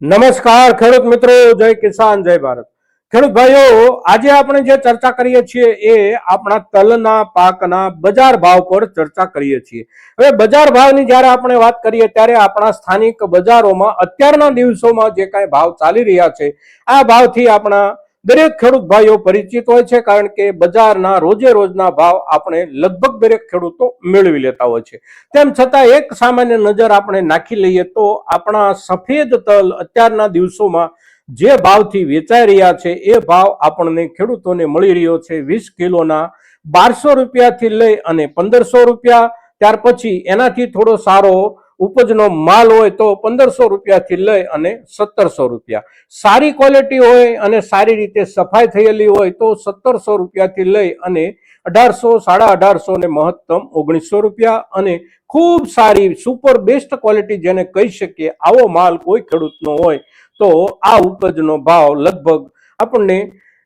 નમસ્કાર, ખેડૂત મિત્રો, જય કિસાન, જય ભારત. ખેડૂત ભાઈઓ, આજે આપણે જે ચર્ચા કરીએ છીએ એ આપણા તલના, પાકના બજાર ભાવ પર ચર્ચા કરીએ છીએ. હવે બજાર ભાવની જ્યારે આપણે વાત કરીએ ત્યારે આપણા સ્થાનિક બજારોમાં અત્યારના દિવસોમાં જે કાંઈ ભાવ ચાલી રહ્યા છે, આ ભાવથી આપણા દરેક ખેડૂત ભાઈઓ પરિચિત હોય છે કારણ કે બજારના રોજે રોજના ભાવ આપણે લગભગ દરેક ખેડૂતો મેળવી લેતા હોય છે. તેમ છતાં એક સામાન્ય નજર આપણે નાખી લઈએ તો આપણા સફેદ તલ અત્યારના દિવસોમાં જે ભાવથી વેચાઈ રહ્યા છે એ ભાવ આપણને ખેડૂતોને મળી રહ્યો છે વીસ કિલોના બારસો રૂપિયાથી લઈ અને પંદરસો રૂપિયા. ત્યાર પછી એનાથી થોડો સારો ઉપજનો માલ હોય તો પંદરસો રૂપિયાથી લઈ અને સત્તરસો રૂપિયા. સારી ક્વોલિટી હોય અને સારી રીતે સફાઈ થયેલી હોય તો સત્તરસો રૂપિયાથી લઈ અને અઢારસો, સાડા અઢારસો ને મહત્તમ ઓગણીસો રૂપિયા અને ખૂબ સારી સુપર બેસ્ટ ક્વોલિટી જેને કહી શકીએ, આવો માલ કોઈ ખેડૂતનો હોય તો આ ઉપજનો ભાવ લગભગ આપણને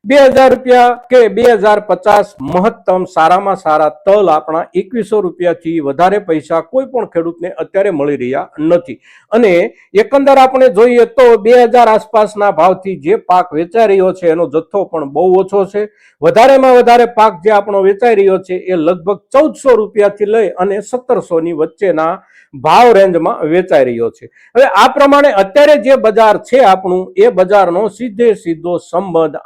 બે હજાર રૂપિયા કે બે હજાર પચાસ મહત્તમ સારામાં સારા તલ આપણા એકવીસો રૂપિયાથી વધારે પૈસા કોઈ પણ ખેડૂતને અત્યારે મળી રહ્યા નથી. અને એકંદર આપણે જોઈએ તો બે હજાર આસપાસના ભાવથી જે પાક વેચાઈ રહ્યો છે એનો જથ્થો પણ બહુ ઓછો છે. વધારેમાં વધારે પાક જે આપણો વેચાઈ રહ્યો છે એ લગભગ ચૌદસો રૂપિયાથી લઈ અને સત્તરસોની વચ્ચેના ભાવ રેન્જમાં વેચાઈ રહ્યો છે. હવે આ પ્રમાણે અત્યારે જે બજાર છે આપણું, એ બજારનો સીધે સીધો સંબંધ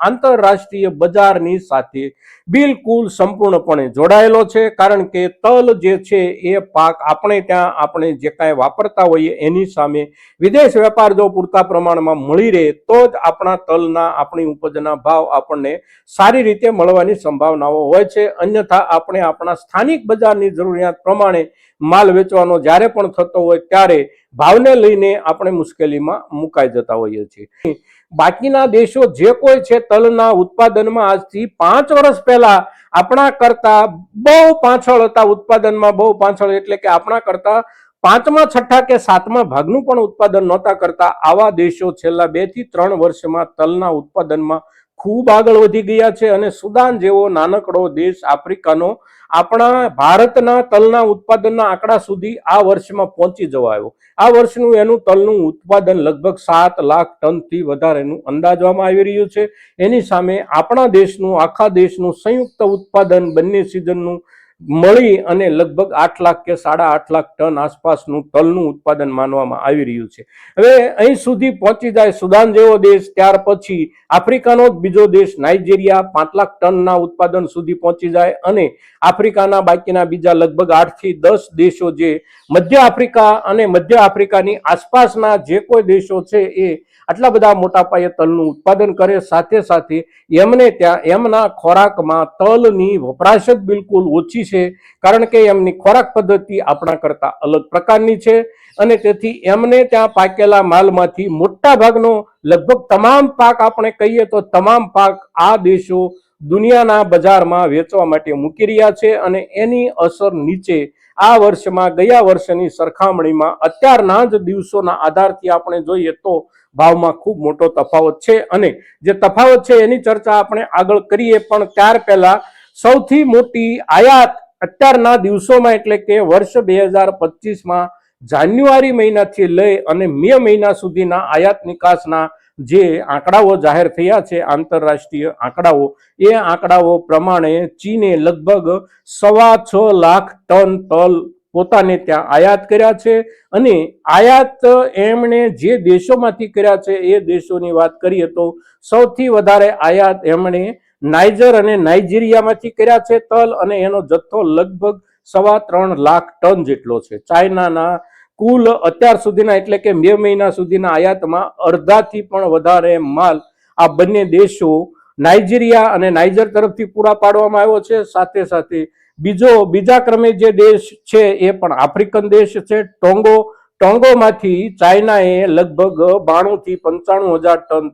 આંતરરાષ્ટ્રીય બજારની સાથે બિલકુલ સંપૂર્ણપણે જોડાયેલો છે, કારણ કે તલ જે છે એ પાક આપણે ત્યાં આપણે જે કાંઈ વાપરતા હોઈએ એની સામે વિદેશ વેપાર જો પૂરતા પ્રમાણમાં મળી રહે, તો જ આપણા તલના આપણી ઉપજના ભાવ આપણને સારી રીતે મળવાની સંભાવનાઓ હોય છે. અન્યથા આપણે આપણા સ્થાનિક બજારની જરૂરિયાત પ્રમાણે માલ વેચવાનો જ્યારે પણ થતો હોય ત્યારે ભાવને લઈને આપણે મુશ્કેલીમાં મુકાઈ જતા હોઈએ છીએ. બાકીના દેશો જે કોઈ છે, તલના ઉત્પાદનમાં આજથી પાંચ વર્ષ પહેલા આપણા કરતા બહુ પાછળ હતા ઉત્પાદનમાં, બહુ પાછળ એટલે કે આપણા કરતા પાંચમા, છઠ્ઠા કે સાતમા ભાગનું પણ ઉત્પાદન નહોતા કરતા આવા દેશો છેલ્લા બેથી ત્રણ વર્ષમાં તલના ઉત્પાદનમાં ખૂબ આગળ વધી ગયા છે અને સુદાન જેવો નાનકડો દેશ આફ્રિકાનો આપણા ભારતના તલના ઉત્પાદનના આંકડા સુધી આ વર્ષમાં પહોંચી જવાયો. આ વર્ષનું એનું તલનું ઉત્પાદન લગભગ સાત લાખ ટનથી વધારેનું અંદાજવામાં આવી રહ્યું છે. એની સામે આપણા દેશનું, આખા દેશનું સંયુક્ત ઉત્પાદન બંને સિઝનનું મળી અને લગભગ આઠ લાખ કે સાડા આઠ લાખ ટન આસપાસનું તલનું ઉત્પાદન માનવામાં આવી રહ્યું છે. હવે અહીં સુધી પહોંચી જાય સુદાન જેવો દેશ, ત્યાર પછી આફ્રિકાનો જ બીજો દેશ, નાઇજીરિયા, પાંચ લાખ ટનના ઉત્પાદન સુધી પહોંચી જાય અને આફ્રિકાના બાકીના બીજા લગભગ આઠથી દસ દેશો જે મધ્ય આફ્રિકા અને મધ્ય આફ્રિકાની આસપાસના જે કોઈ દેશો છે એ આટલા બધા મોટા પાયે તલનું ઉત્પાદન કરે, સાથે સાથે એમને ત્યાં, એમના ખોરાકમાં તલની વપરાશ જ બિલકુલ ઓછી છે, કારણ કે એમની ખોરાક પદ્ધતિ આપણા કરતા અલગ પ્રકારની છે અને તેથી એમને ત્યાં પાકેલા માલમાંથી મોટા ભાગનો લગભગ તમામ પાક આપણે કહીએ તો તમામ પાક આ દેશો દુનિયાના બજારમાં વેચવા માટે મૂકી રહ્યા છે અને એની અસર નીચે આ વર્ષમાં, ગયા વર્ષની સરખામણીમાં અત્યારના જ દિવસોના આધારથી આપણે જોઈએ તો ભાવમાં ખૂબ મોટો તફાવત છે અને જે તફાવત છે એની ચર્ચા આપણે આગળ કરીએ, પણ ત્યાર પહેલા સૌથી મોટી આયાત અત્યારના દિવસોમાં એટલે કે વર્ષ બે હજાર પચીસમાં જાન્યુઆરી મહિનાથી લઈ અને મે મહિના સુધીના આયાત નિકાસના જે આંકડાઓ જાહેર થયા છે, આંતરરાષ્ટ્રીય આંકડાઓ, એ આંકડાઓ પ્રમાણે ચીને લગભગ સવા છ લાખ ટન તલ પોતાને ત્યાં આયાત કર્યા છે અને આયાત એમણે જે દેશોમાંથી કર્યા છે, એ દેશોની વાત કરીએ તો સૌથી વધારે આયાત એમણે નાઇજર અને નાઇજીરિયામાંથી કર્યા છે તલ અને એનો જથ્થો લગભગ સવા ત્રણ લાખ ટન જેટલો છે. ચાઇનાના કુલ અત્યાર સુધીના એટલે કે બે મહિના સુધીના આયાતમાં અડધાથી પણ વધારે માલ આ બંને દેશો નાઇજીરિયા અને નાઇજર તરફથી પૂરા પાડવામાં આવ્યો છે. સાથે સાથે બીજો, બીજા ક્રમે જે દેશ છે એ પણ આફ્રિકન દેશ છે. ટોંગો, ટોંગોમાંથી ચાઇનાએ લગભગ બાણું થી પંચાણું હજાર ટન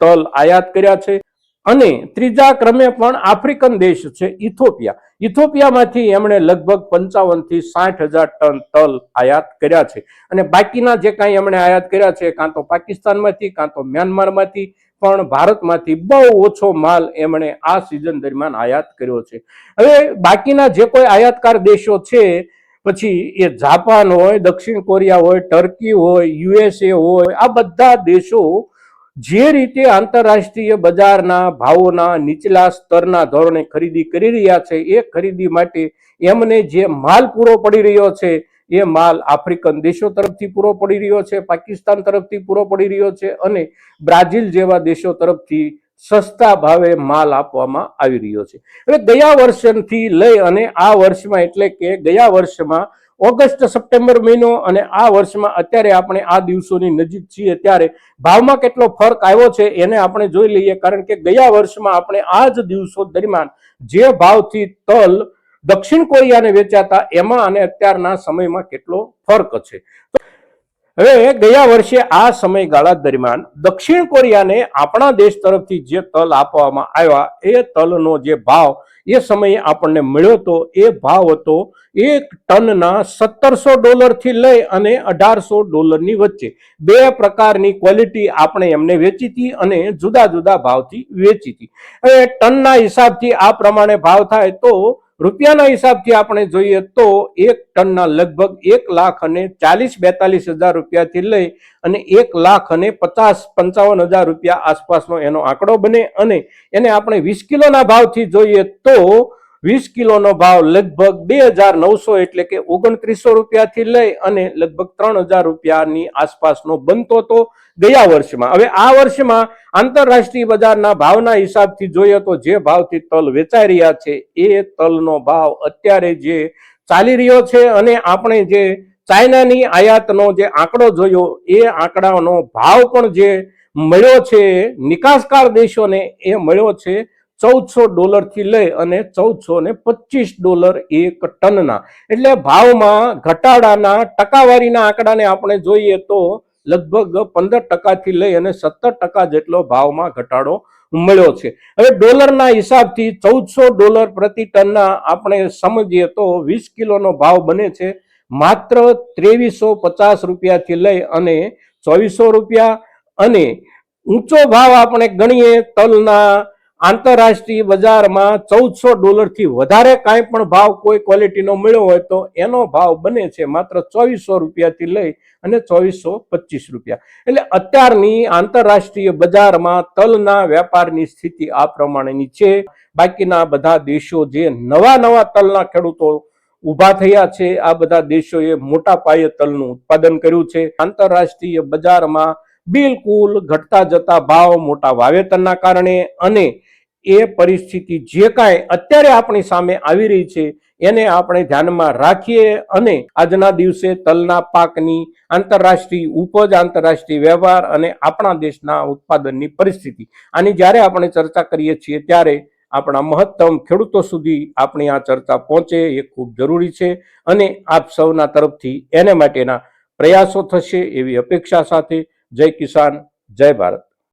તલ આયાત કર્યા છે. અને ત્રીજા ક્રમે પણ આફ્રિકન દેશ છે ઇથોપિયા. ઇથોપિયામાંથી એમણે લગભગ પંચાવનથી સાઠ હજાર ટન તલ આયાત કર્યા છે. અને બાકીના જે કાંઈ એમણે આયાત કર્યા છે, કાં તો પાકિસ્તાનમાંથી, કાં તો મ્યાનમારમાંથી, પણ ભારતમાંથી બહુ ઓછો માલ એમણે આ સિઝન દરમિયાન આયાત કર્યો છે. હવે બાકીના જે કોઈ આયાતકાર દેશો છે, પછી એ જાપાન હોય, દક્ષિણ કોરિયા હોય, ટર્કી હોય, યુએસએ હોય, આ બધા દેશો જે રીતે આંતરરાષ્ટ્રીય બજારના ભાવોના નીચલા સ્તરના ધોરણે ખરીદી કરી રહ્યા છે, એ ખરીદી માટે એમને જે માલ પૂરો પડી રહ્યો છે, એ માલ આફ્રિકન દેશો તરફથી પૂરો પડી રહ્યો છે, પાકિસ્તાન તરફથી પૂરો પડી રહ્યો છે અને બ્રાઝિલ જેવા દેશો તરફથી સસ્તા ભાવે માલ આપવામાં આવી રહ્યો છે. હવે ગયા વર્ષથી લઈ અને આ વર્ષમાં એટલે કે ગયા વર્ષમાં ઓગસ્ટ સપ્ટેમ્બર મહિનો અને આ વર્ષમાં અત્યારે આપણે આ દિવસોની નજીક છીએ ત્યારે ભાવમાં કેટલો ફરક આવ્યો છે એને આપણે જોઈ લઈએ. કારણ કે ગયા વર્ષમાં આપણે આ જ દિવસો દરમિયાન જે ભાવથી તલ દક્ષિણ કોરિયાને વેચાતા, એમાં અને અત્યારના સમયમાં કેટલો ફરક છે. હવે ગયા વર્ષે આ સમયગાળા દરમિયાન દક્ષિણ કોરિયાને આપણા દેશ તરફથી જે તલ આપવામાં આવ્યા, એ તલનો જે ભાવ એ સમયે આપણને મળ્યો હતો એ ભાવ હતો એક ટનના સત્તરસો ડોલરથી લઈ અને અઢારસો ડોલરની વચ્ચે. બે પ્રકારની ક્વોલિટી આપણે એમને વેચી હતી અને જુદા જુદા ભાવથી વેચી હતી. હવે ટનના હિસાબથી આ પ્રમાણે ભાવ થાય તો રૂપિયાના હિસાબથી આપણે જોઈએ તો એક ટનના લગભગ એક લાખ અને ચાલીસ બેતાલીસ હજાર રૂપિયાથી લઈ અને એક લાખ અને પચાસ પંચાવન હજાર રૂપિયા આસપાસનો એનો આંકડો બને અને એને આપણે વીસ કિલોના ભાવથી જોઈએ તો વીસ કિલોનો ભાવ લગભગ બે હજાર નવસો એટલે કે ઓગણત્રીસો રૂપિયાથી લઈ અને લગભગ ત્રણ હજાર રૂપિયાની આસપાસનો બનતો હતો ગયા વર્ષમાં. હવે આ વર્ષમાં આંતરરાષ્ટ્રીય બજારના ભાવના હિસાબથી જોઈએ તો જે ભાવથી તલ વેચાઈ રહ્યા છે એ તલનો ભાવ અત્યારે જે ચાલી રહ્યો છે અને આપણે જે ચાઇનાની આયાતનો જે આંકડો જોયો એ આંકડાનો ભાવ પણ જે મળ્યો છે નિકાસકાર દેશોને એ મળ્યો છે ચૌદસો ડોલરથી લઈ અને ચૌદસો ને પચીસ ડોલર એક ટનના. એટલે ભાવમાં ઘટાડાના, ટકાવારીના આંકડાને આપણે જોઈએ તો લગભગ પંદર ટકાથી લઈ અને સત્તર ટકા જેટલો ભાવમાં ઘટાડો મળ્યો છે. હવે ડોલરના હિસાબથી ચૌદસો ડોલર પ્રતિ ટનના આપણે સમજીએ તો વીસ કિલોનો ભાવ બને છે માત્ર ત્રેવીસો પચાસ રૂપિયાથી લઈ અને ચોવીસો રૂપિયા. અને ઊંચો ભાવ આપણે ગણીએ તલના આંતરરાષ્ટ્રીય બજારમાં ચૌદસો ડોલરથી વધારે કાંઈ પણ ભાવ કોઈ ક્વોલિટીનો મળ્યો હોય તો એનો ભાવ બને છે માત્ર ચોવીસો રૂપિયાથી લઈ અને ચોવીસો પચીસ રૂપિયા. એટલે અત્યારની આંતરરાષ્ટ્રીય બજારમાં તલના વેપારની સ્થિતિ આ પ્રમાણેની છે. બાકીના બધા દેશો જે નવા નવા તલના ખેડૂતો ઊભા થયા છે, આ બધા દેશોએ મોટા પાયે તલનું ઉત્પાદન કર્યું છે. આંતરરાષ્ટ્રીય બજારમાં બિલકુલ ઘટતા જતા ભાવ મોટા વાવેતરના કારણે અને એ પરિસ્થિતિ જે કાંઈ અત્યારે આપણી સામે આવી રહી છે, એને આપણે ધ્યાનમાં રાખીએ અને આજના દિવસે તલના પાકની આંતરરાષ્ટ્રીય ઉપજ, આંતરરાષ્ટ્રીય વ્યવહાર અને આપણા દેશના ઉત્પાદનની પરિસ્થિતિ. આની જ્યારે આપણે ચર્ચા કરીએ છીએ ત્યારે આપણા મહત્તમ ખેડૂતો સુધી આપણી આ ચર્ચા પહોંચે એ ખૂબ જરૂરી છે અને આપ સૌના તરફથી એને માટેના પ્રયાસો થશે એવી અપેક્ષા સાથે જય કિસાન, જય ભારત.